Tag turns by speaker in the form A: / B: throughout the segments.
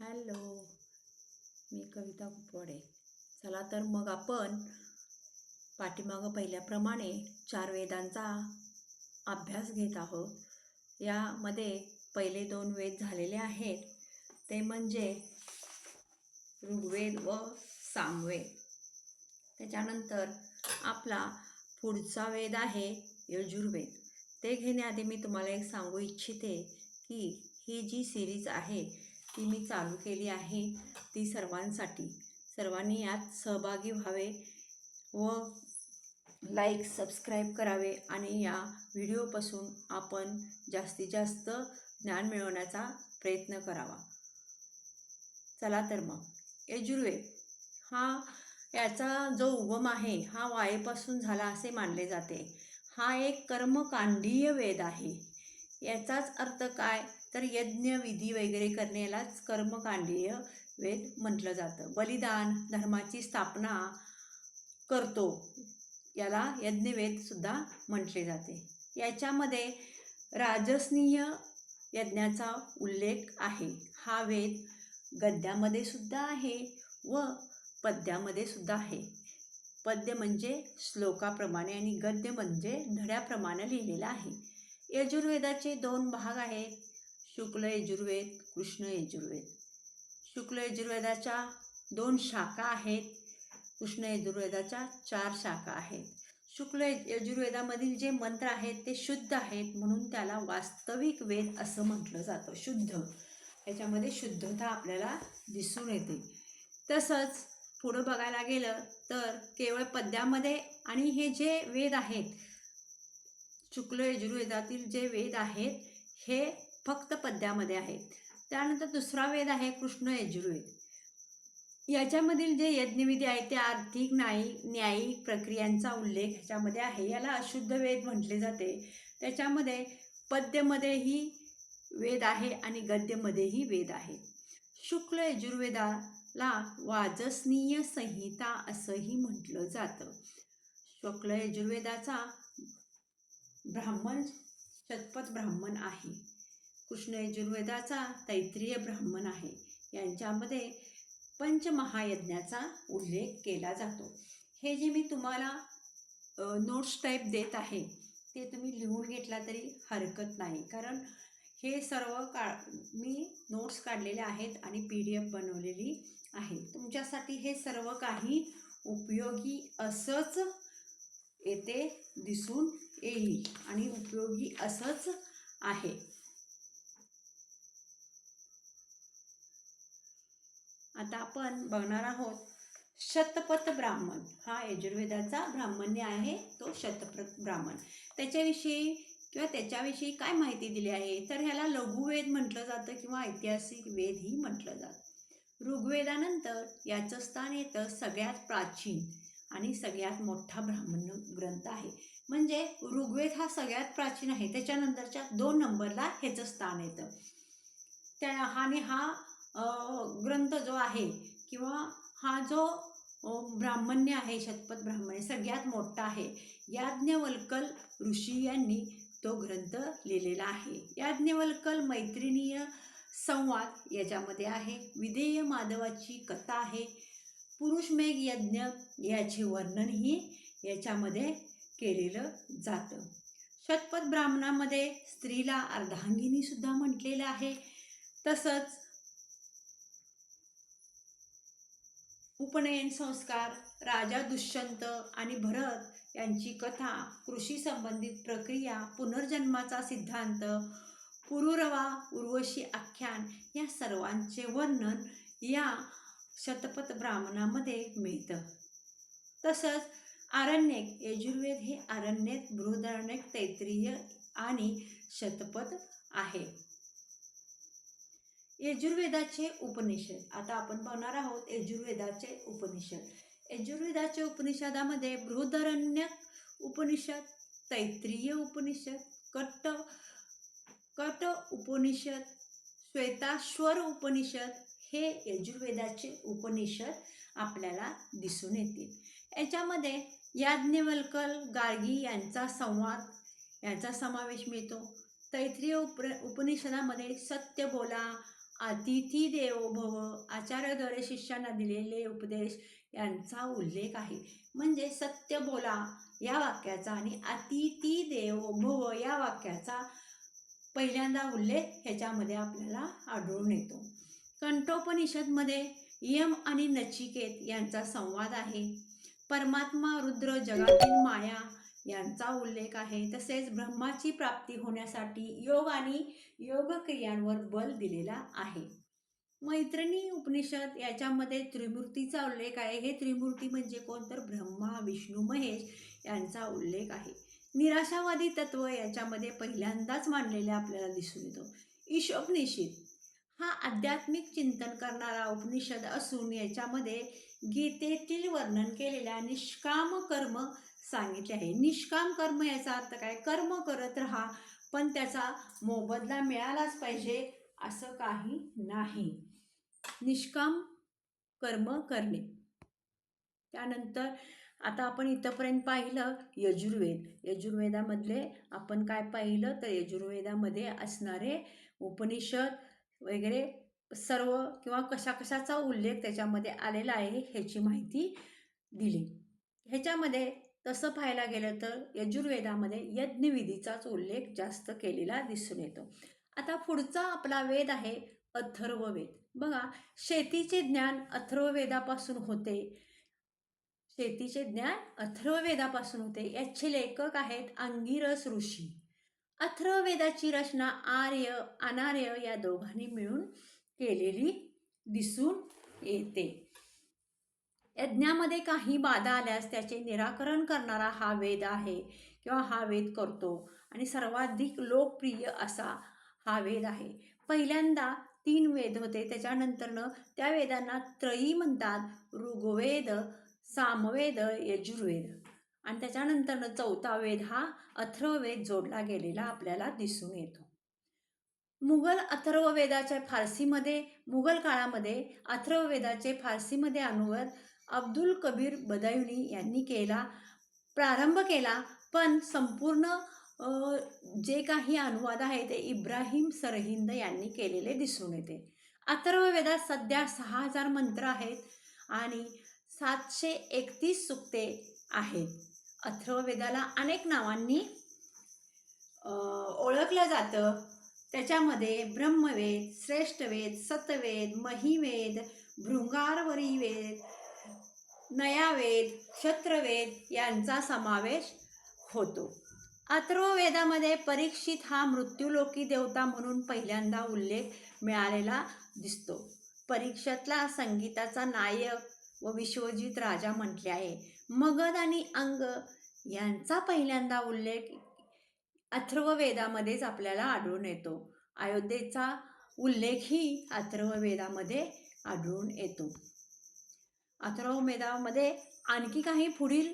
A: Hello मी कविता कुपवाडे. चला तर मग आपण पाठीमागं पहिल्याप्रमाणे चार वेदांचा अभ्यास घेत आहोत. यामध्ये पहिले दोन वेद झालेले आहेत. ते म्हणजे ऋग्वेद व सामवेद. त्याच्यानंतर आपला पुढचा वेद आहे यजुर्वेद. ते घेण्याआधी मी तुम्हाला एक सांगू इच्छिते की ही जी सिरीज आहे ती मी चालू केली आहे ती सर्वांसाठी. सर्वांनी यात सहभागी व्हावे व लाईक सबस्क्राईब करावे आणि या व्हिडिओपासून आपण जास्तीत जास्त ज्ञान मिळवण्याचा प्रयत्न करावा. चला तर मग. यजुर्वेद हा याचा जो उगम आहे हा वायेपासून झाला असे मानले जाते. हा एक कर्मकांडीय वेद आहे. याचाच अर्थ काय? तर यज्ञ विधी वगैरे करण्यालाच कर्मकांडीय वेद म्हटलं जातं. बलिदान धर्माची स्थापना करतो. याला यज्ञवेदसुद्धा म्हटले जाते. याच्यामध्ये राजसनीय यज्ञाचा उल्लेख आहे. हा वेद गद्यामध्ये सुद्धा आहे व पद्यामध्ये सुद्धा आहे. पद्य म्हणजे श्लोकाप्रमाणे आणि गद्य म्हणजे धड्याप्रमाणे लिहिलेलं आहे. यजुर्वेदाचे दोन भाग आहेत. शुक्ल यजुर्वेद कृष्ण यजुर्वेद. शुक्ल यजुर्वेदाच्या दोन शाखा आहेत. कृष्ण यजुर्वेदाच्या चार शाखा आहेत. शुक्ल यजुर्वेदामधील जे मंत्र आहेत ते शुद्ध आहेत म्हणून त्याला वास्तविक वेद असं म्हटलं जातं. शुद्ध. याच्यामध्ये शुद्धता आपल्याला दिसून येते. तसंच पुढं बघायला गेलं तर केवळ पद्यामध्ये आणि हे जे वेद आहेत शुक्ल यजुर्वेदातील जे वेद आहेत हे फक्त पद्यामध्ये आहेत. त्यानंतर दुसरा वेद आहे कृष्ण यजुर्वेद. याच्यामधील जे यज्ञविधी आहेत ते आर्थिक न्यायिक न्यायिक प्रक्रियांचा उल्लेख ह्याच्यामध्ये आहे. याला अशुद्ध वेद म्हटले जाते. त्याच्यामध्ये पद्यमध्येही वेद आहे आणि गद्यमध्येही वेद आहे. शुक्ल यजुर्वेदाला वाजसनीय संहिता असंही म्हटलं जातं. शुक्ल यजुर्वेदाचा ब्राह्मण शतपथ ब्राह्मण आहे. कृष्ण यजुर्वेदाचा तैत्रीय ब्राह्मण आहे. यांच्यामध्ये पंचमहायज्ञाचा उल्लेख केला जातो. हे जे मी तुम्हाला नोट्स टाईप देत आहे ते तुम्ही लिहून घेतला तरी हरकत नाही. कारण हे सर्व का मी नोट्स काढलेले आहेत आणि पी डी एफ बनवलेली आहे. तुमच्यासाठी हे सर्व काही उपयोगी असंच येते दिसून येईल आणि उपयोगी असंच आहे. आता आपण बघणार आहोत शतपथ ब्राह्मण. हा यजुर्वेदाचा ब्राह्मण्य आहे तो शतपथ ब्राह्मण. त्याच्याविषयी किंवा त्याच्याविषयी काय माहिती दिली आहे? तर ह्याला लघुवेद म्हटलं जातं किंवा ऐतिहासिक वेदही म्हटलं जातं. ऋग्वेदानंतर याचं स्थान येतं सगळ्यात प्राचीन आणि सगळ्यात मोठा ब्राह्मण ग्रंथ आहे. म्हणजे ऋग्वेद हा सगळ्यात प्राचीन आहे. त्याच्यानंतरच्या दोन नंबरला ह्याचं स्थान येतं. त्या आणि हा ग्रंथ जो आहे किंवा हा जो ब्राह्मण्य आहे शतपथ ब्राह्मण्य सगळ्यात मोठा आहे याज्ञवल्कल ऋषी यांनी तो ग्रंथ लिहिलेला आहे. याज्ञवल्कल मैत्रिणीय संवाद याच्यामध्ये आहे. विधेय माधवाची कथा आहे. पुरुषमेघ यज्ञ याचे वर्णनही याच्यामध्ये केलेलं जातं. शतपथ ब्राह्मणामध्ये स्त्रीला अर्धांगिनीसुद्धा म्हटलेलं आहे. तसंच उपनयन संस्कार राजा दुष्यंत आणि भरत यांची कथा कृषी संबंधित प्रक्रिया पुनर्जन्माचा सिद्धांत पुरुरवा उर्वशी आख्यान या सर्वांचे वर्णन या शतपथ ब्राह्मणामध्ये मिळतं. तसंच आरण्यक यजुर्वेद हे आरण्यक बृहदारण्यक तैत्रीय आणि शतपथ आहे. यजुर्वेदाचे उपनिषद. आता आपण पाहणार आहोत यजुर्वेदाचे उपनिषद. यजुर्वेदाच्या उपनिषदामध्ये बृहदरण्य उपनिषद तैत्रीय उपनिषद कट्ट कट उपनिषद श्वेताश्वर उपनिषद हे यजुर्वेदाचे उपनिषद आपल्याला दिसून येतील. याच्यामध्ये याज्ञवल्कल गार्गी यांचा संवाद यांचा समावेश मिळतो. तैत्रीय उप उपनिषदामध्ये सत्य बोला अतिथी देवो भव आचार्याद्वारे शिष्यांना दिलेले उपदेश यांचा उल्लेख आहे. म्हणजे सत्य बोला या वाक्याचा आणि अतिथी देवो भव या वाक्याचा पहिल्यांदा उल्लेख ह्याच्यामध्ये आपल्याला आढळून येतो. कंठोपनिषदमध्ये यम आणि नचिकेत यांचा संवाद आहे. परमात्मा रुद्र जगातील माया यांचा उल्लेख आहे. तसेच ब्रह्माची प्राप्ती होण्यासाठी योग आणि योग क्रियांवर बल दिलेला आहे. मैत्रिणी उपनिषद याच्यामध्ये त्रिमूर्तीचा उल्लेख आहे. हे त्रिमूर्ती म्हणजे कोण? तर ब्रह्मा विष्णू महेश यांचा उल्लेख आहे. निराशावादी तत्व याच्यामध्ये पहिल्यांदाच मांडलेले आपल्याला दिसून येतो. ईशोपनिषद हा आध्यात्मिक चिंतन करणारा उपनिषद असून याच्यामध्ये गीतेतील वर्णन केलेल्या निष्काम कर्म सांगितले आहे. निष्काम कर्म याचा अर्थ काय? कर्म करत राहा पण त्याचा मोबदला मिळालाच पाहिजे असं काही नाही. निष्काम कर्म करणे. त्यानंतर आता आपण इथंपर्यंत पाहिलं यजुर्वेद. यजुर्वेदामधले आपण काय पाहिलं? तर यजुर्वेदामध्ये असणारे उपनिषद वगैरे सर्व किंवा कशा कशाचा उल्लेख त्याच्यामध्ये आलेला आहे ह्याची माहिती दिली. ह्याच्यामध्ये तसं पाहायला गेलं तर यजुर्वेदामध्ये यज्ञविधीचाच उल्लेख जास्त केलेला दिसून येतो. आता पुढचा आपला वेद आहे अथर्ववेद. बघा शेतीचे ज्ञान अथर्ववेदापासून होते. शेतीचे ज्ञान अथर्ववेदापासून होते. याचे लेखक आहेत अंगिरस ऋषी. अथर्ववेदाची रचना आर्य अनार्य या दोघांनी मिळून केलेली दिसून येते. यज्ञामध्ये काही बाधा आल्यास त्याचे निराकरण करणारा हा वेद आहे किंवा हा वेद करतो आणि सर्वाधिक लोकप्रिय असा हा वेद आहे. पहिल्यांदा तीन वेद होते त्याच्यानंतरनं त्या वेदांना त्रयी म्हणतात ऋग्वेद सामवेद यजुर्वेद. आणि त्याच्यानंतरनं चौथा वेद हा अथर्ववेद जोडला गेलेला आपल्याला दिसून येतो. मुघल अथर्ववेदाच्या फारसीमध्ये मुघल काळामध्ये अथर्ववेदाचे फारसीमध्ये अनुवाद अब्दुल कबीर बदायुनी यांनी केला प्रारंभ केला. पण संपूर्ण जे काही अनुवाद आहे ते इब्राहिम सरहिंद यांनी केलेले दिसून येते. अथर्ववेदात सध्या सहा हजार मंत्र आहेत आणि सातशे एकतीस सुक्ते आहेत. अथर्ववेदाला अनेक नावांनी ओळखलं जातं. त्याच्यामध्ये ब्रह्मवेद श्रेष्ठवेद सतवेद महिवेद भृंगारवरी वेद नयावेद क्षत्रवेद यांचा समावेश होतो. अथर्ववेदामध्ये परीक्षित हा मृत्यूलोकी देवता म्हणून पहिल्यांदा उल्लेख मिळालेला दिसतो. परीक्षेतला संगीताचा नायक व विश्वजित राजा म्हटले आहे. मगध आणि अंग यांचा पहिल्यांदा उल्लेख अथर्ववेदामध्येच आपल्याला आढळून येतो. अयोध्येचा उल्लेखही अथर्ववेदामध्ये आढळून येतो. अथर्ववेदामध्ये आणखी काही पुढील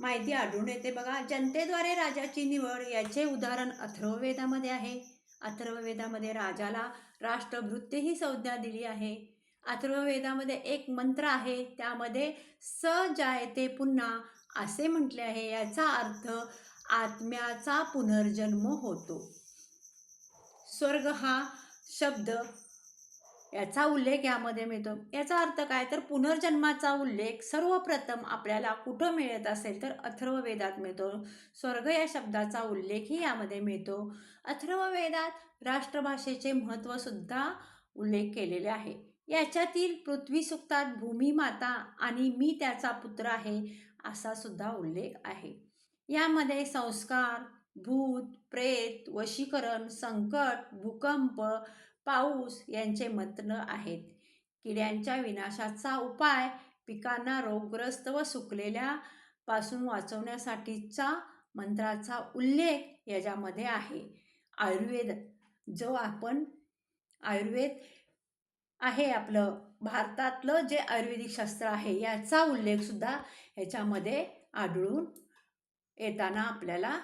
A: माहिती आढळून येते बघा. जनतेद्वारे राजाची निवड याचे उदाहरण अथर्ववेदामध्ये आहे. अथर्ववेदामध्ये राजाला राष्ट्रभृत्य ही संज्ञा दिली आहे. अथर्ववेदामध्ये एक मंत्र आहे. त्यामध्ये स जायते पुन्हा असे म्हटले आहे याचा अर्थ आत्म्याचा पुनर्जन्म होतो. स्वर्ग हा शब्द याचा उल्लेख यामध्ये मिळतो. याचा अर्थ काय? तर पुनर्जन्माचा उल्लेख सर्वप्रथम आपल्याला कुठं मिळत असेल तर अथर्ववेदात मिळतो. स्वर्ग या शब्दाचा उल्लेखही यामध्ये मिळतो. अथर्ववेदात राष्ट्रभाषेचे महत्त्वसुद्धा उल्लेख केलेले आहे. याच्यातील पृथ्वी सुक्तात भूमिमाता आणि मी त्याचा पुत्र आहे. असा सुद्धा उल्लेख आहे. यामध्ये संस्कार भूत प्रेत वशीकरण संकट भूकंप पाऊस यांचे मंत्र आहेत. किड्यांच्या विनाशाचा उपाय पिकांना रोगग्रस्त व सुकलेल्या पासून वाचवण्यासाठीचा मंत्राचा उल्लेख याच्यामध्ये आहे. आयुर्वेद जो आपण आयुर्वेद आहे आपलं भारतातलं जे आयुर्वेदिक शास्त्र आहे याचा उल्लेखसुद्धा ह्याच्यामध्ये आढळून येताना आपल्याला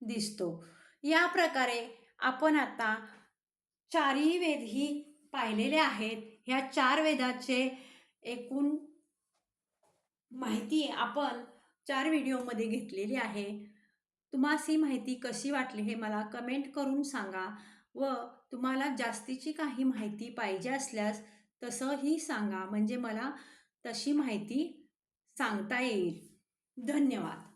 A: दिसतो. या प्रकारे आपण आता चारही वेद ही पाहिलेले आहेत. ह्या चार वेदाचे एकूण माहिती आपण चार व्हिडिओमध्ये घेतलेली आहे. तुम्हाला ही माहिती कशी वाटली हे मला कमेंट करून सांगा. व तुम्हाला जास्तीची काही माहिती पाहिजे असल्यास तसंही सांगा. म्हणजे मला तशी माहिती सांगता येईल. धन्यवाद.